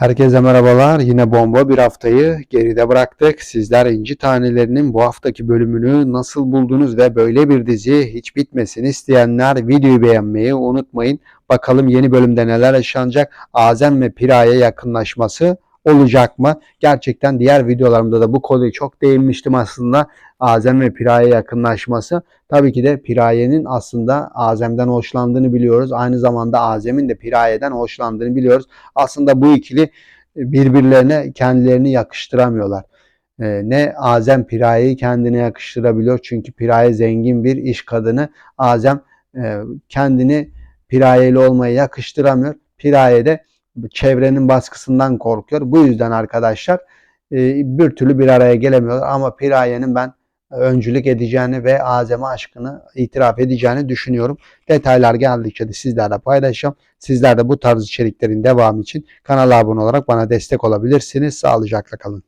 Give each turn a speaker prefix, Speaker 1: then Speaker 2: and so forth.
Speaker 1: Herkese merhabalar. Yine bomba bir haftayı geride bıraktık. Sizler İnci Tanelerinin bu haftaki bölümünü nasıl buldunuz ve böyle bir dizi hiç bitmesin isteyenler videoyu beğenmeyi unutmayın. Bakalım yeni bölümde neler yaşanacak? Azem ve Pira'ya yakınlaşması olacak mı? Gerçekten diğer videolarımda da bu konuyu çok değinmiştim aslında. Azem ve Pira'ya yakınlaşması. Tabii ki de Piraye'nin aslında Azem'den hoşlandığını biliyoruz. Aynı zamanda Azem'in de Piraye'den hoşlandığını biliyoruz. Aslında bu ikili birbirlerine kendilerini yakıştıramıyorlar. Ee, ne Azem Piraye'yi kendine yakıştırabiliyor. Çünkü Piraye zengin bir iş kadını. Azem e, kendini Piraye ile olmaya yakıştıramıyor. Piraye de çevrenin baskısından korkuyor. Bu yüzden arkadaşlar e, bir türlü bir araya gelemiyorlar. Ama Piraye'nin ben öncülük edeceğini ve Azem'e aşkını itiraf edeceğini düşünüyorum. Detaylar geldikçe de sizlerle paylaşacağım. Sizler de bu tarz içeriklerin devamı için kanala abone olarak bana destek olabilirsiniz. Sağlıcakla kalın.